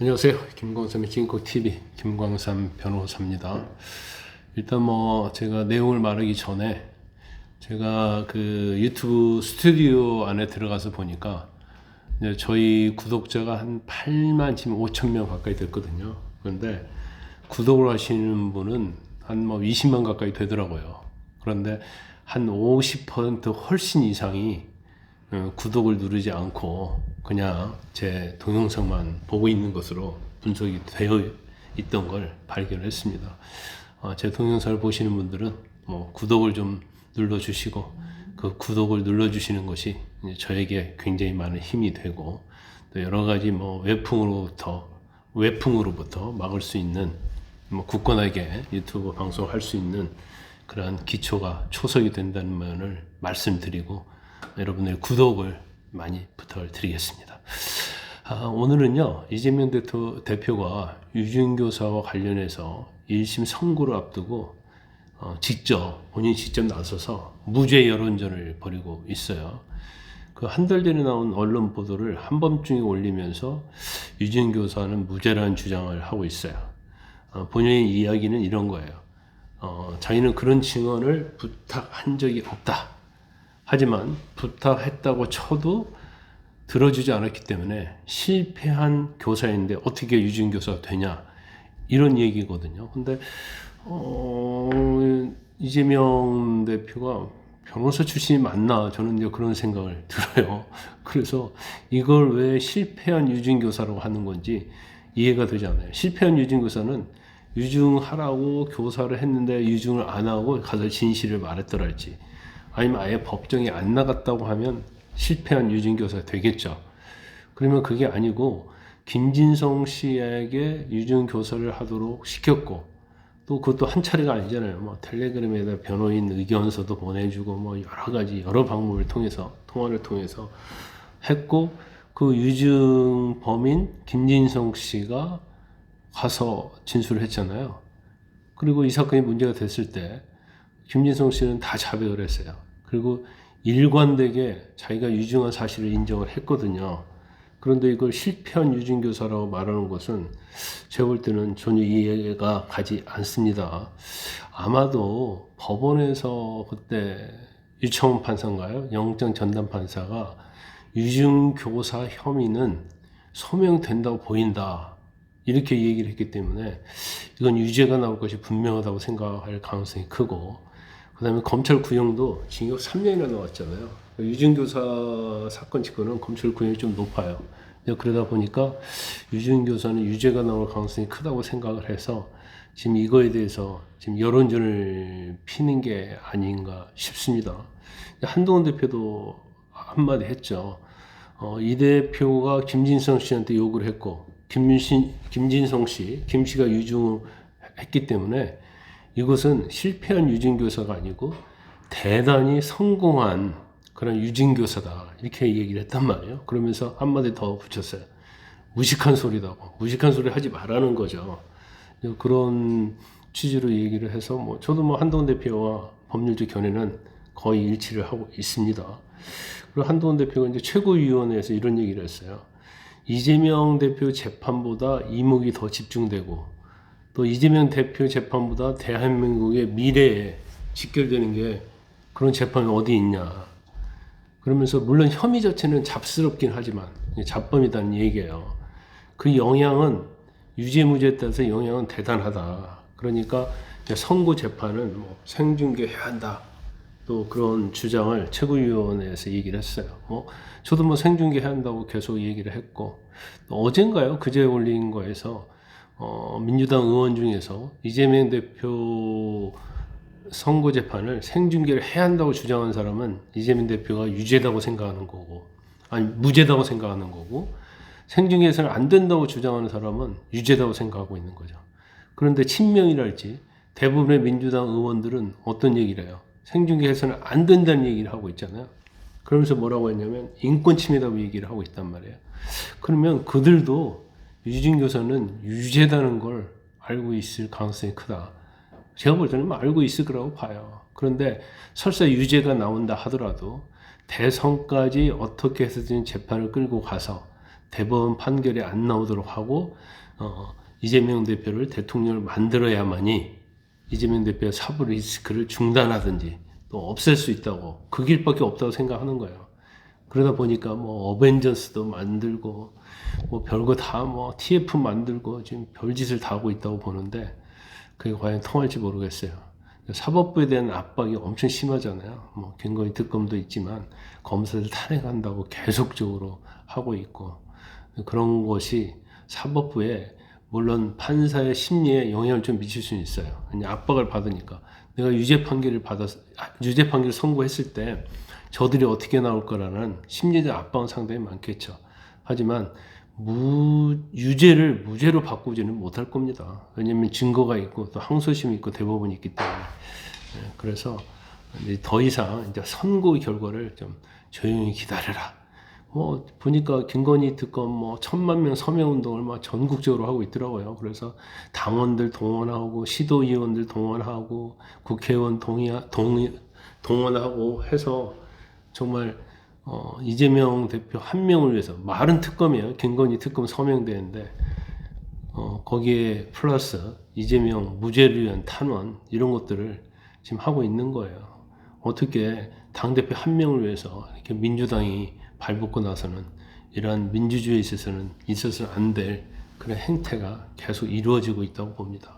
안녕하세요. 김광삼의 찐코 TV 김광삼 변호사입니다. 일단 뭐 제가 내용을 말하기 전에 제가 그 유튜브 스튜디오 안에 들어가서 보니까 저희 구독자가 한 8만 지금 5천 명 가까이 됐거든요. 그런데 구독을 하시는 분은 한 뭐 20만 가까이 되더라고요. 그런데 한 50% 훨씬 이상이 어, 구독을 누르지 않고 그냥 제 동영상만 보고 있는 것으로 분석이 되어 있던 걸 발견했습니다. 어, 제 동영상을 보시는 분들은 뭐 구독을 좀 눌러주시고 그 구독을 눌러주시는 것이 저에게 굉장히 많은 힘이 되고 또 여러 가지 뭐 외풍으로부터 외풍으로부터 막을 수 있는 뭐 굳건하게 유튜브 방송할 수 있는 그러한 기초가 초석이 된다는 면을 말씀드리고 여러분의 구독을 많이 부탁을 드리겠습니다. 아, 오늘은요 이재명 대표, 대표가 유증교사와 관련해서 1심 선고를 앞두고 어, 직접 본인이 직접 나서서 무죄 여론전을 벌이고 있어요. 그 한 달 전에 나온 언론 보도를 한밤중에 올리면서 유진 교사는 무죄라는 주장을 하고 있어요. 어, 본인의 이야기는 이런 거예요. 어, 자기는 그런 증언을 부탁한 적이 없다. 하지만 부탁했다고 쳐도 들어주지 않았기 때문에 실패한 교사인데 어떻게 유진 교사가 되냐 이런 얘기거든요. 근데 어, 이재명 대표가 변호사 출신이 맞나 저는 이제 그런 생각을 들어요. 그래서 이걸 왜 실패한 유진 교사라고 하는 건지 이해가 되지 않아요. 실패한 유진 교사는 유증하라고 교사를 했는데 유증을 안 하고 가서 진실을 말했더랄지 아니면 아예 법정에 안 나갔다고 하면 실패한 유증교사 되겠죠. 그러면 그게 아니고 김진성 씨에게 유증교사를 하도록 시켰고 또 그것도 한 차례가 아니잖아요. 뭐 텔레그램에다 변호인 의견서도 보내주고 뭐 여러 가지 여러 방법을 통해서 통화를 통해서 했고 그 유증 범인 김진성 씨가 가서 진술을 했잖아요. 그리고 이 사건이 문제가 됐을 때 김진성 씨는 다 자백을 했어요. 그리고 일관되게 자기가 유증한 사실을 인정을 했거든요. 그런데 이걸 실패한 유증교사라고 말하는 것은 제가 볼 때는 전혀 이해가 가지 않습니다. 아마도 법원에서 그때 유청훈 판사인가요? 영장 전담 판사가 유증교사 혐의는 소명된다고 보인다. 이렇게 얘기를 했기 때문에 이건 유죄가 나올 것이 분명하다고 생각할 가능성이 크고 그 다음에 검찰 구형도 징역 3년이나 나왔잖아요. 유증교사 사건 직권은 검찰 구형이 좀 높아요. 그러다 보니까 유증교사는 유죄가 나올 가능성이 크다고 생각을 해서 지금 이거에 대해서 지금 여론전을 피는 게 아닌가 싶습니다. 한동훈 대표도 한마디 했죠. 어, 이 대표가 김진성 씨한테 욕을 했고, 김진, 김진성 씨, 김 씨가 유증을 했기 때문에 이것은 실패한 유진교사가 아니고 대단히 성공한 그런 유진교사다. 이렇게 얘기를 했단 말이에요. 그러면서 한마디 더 붙였어요. 무식한 소리다고. 무식한 소리 하지 말라는 거죠. 그런 취지로 얘기를 해서 뭐 저도 뭐 한동훈 대표와 법률적 견해는 거의 일치를 하고 있습니다. 그리고 한동훈 대표가 이제 최고위원회에서 이런 얘기를 했어요. 이재명 대표 재판보다 이목이 더 집중되고 또 이재명 대표 재판보다 대한민국의 미래에 직결되는 게 그런 재판이 어디 있냐. 그러면서 물론 혐의 자체는 잡스럽긴 하지만 잡범이다는 얘기예요. 그 영향은 유죄 무죄에 따라서 영향은 대단하다. 그러니까 선고 재판은 뭐 생중계해야 한다. 또 그런 주장을 최고위원회에서 얘기를 했어요. 뭐 저도 뭐 생중계해야 한다고 계속 얘기를 했고 어젠가요? 그제 올린 거에서 어, 민주당 의원 중에서 이재명 대표 선거 재판을 생중계를 해야 한다고 주장하는 사람은 이재명 대표가 유죄다고 생각하는 거고, 아니 무죄다고 생각하는 거고, 생중계에서는 안 된다고 주장하는 사람은 유죄다고 생각하고 있는 거죠. 그런데 친명이랄지 대부분의 민주당 의원들은 어떤 얘기를 해요? 생중계에서는 안 된다는 얘기를 하고 있잖아요. 그러면서 뭐라고 했냐면 인권 침해라고 얘기를 하고 있단 말이에요. 그러면 그들도 유진 교사는 유죄다는 걸 알고 있을 가능성이 크다. 제가 볼 때는 뭐 알고 있을 거라고 봐요. 그런데 설사 유죄가 나온다 하더라도 대선까지 어떻게 해서든 재판을 끌고 가서 대법원 판결이 안 나오도록 하고 어, 이재명 대표를 대통령을 만들어야만이 이재명 대표의 사법 리스크를 중단하든지 또 없앨 수 있다고 그 길밖에 없다고 생각하는 거예요. 그러다 보니까 뭐 어벤져스도 만들고 뭐 별거 다 뭐 TF 만들고 지금 별짓을 다 하고 있다고 보는데 그게 과연 통할지 모르겠어요. 사법부에 대한 압박이 엄청 심하잖아요. 뭐 김건희 특검도 있지만 검사들 탄핵한다고 계속적으로 하고 있고 그런 것이 사법부에 물론 판사의 심리에 영향을 좀 미칠 수는 있어요. 압박을 받으니까 내가 유죄 판결을 받아서 유죄 판결 선고했을 때 저들이 어떻게 나올 거라는 심리적 압박은 상당히 많겠죠. 하지만 무 유죄를 무죄로 바꾸지는 못할 겁니다. 왜냐하면 증거가 있고 또 항소심이 있고 대법원이 있기 때문에 예, 그래서 더 이상 이제 선고 결과를 좀 조용히 기다려라. 뭐 보니까 김건희 특검 뭐 천만 명 서명 운동을 막 전국적으로 하고 있더라고요. 그래서 당원들 동원하고 시도 의원들 동원하고 국회의원 동의 동의 동원하고 해서 정말 어, 이재명 대표 한 명을 위해서 말은 특검이에요. 김건희 특검 서명되는데 어, 거기에 플러스 이재명 무죄를 위한 탄원 이런 것들을 지금 하고 있는 거예요. 어떻게 당 대표 한 명을 위해서 이렇게 민주당이 발붙고 나서는 이러한 민주주의에 있어서는 있어서는 안 될 그런 행태가 계속 이루어지고 있다고 봅니다.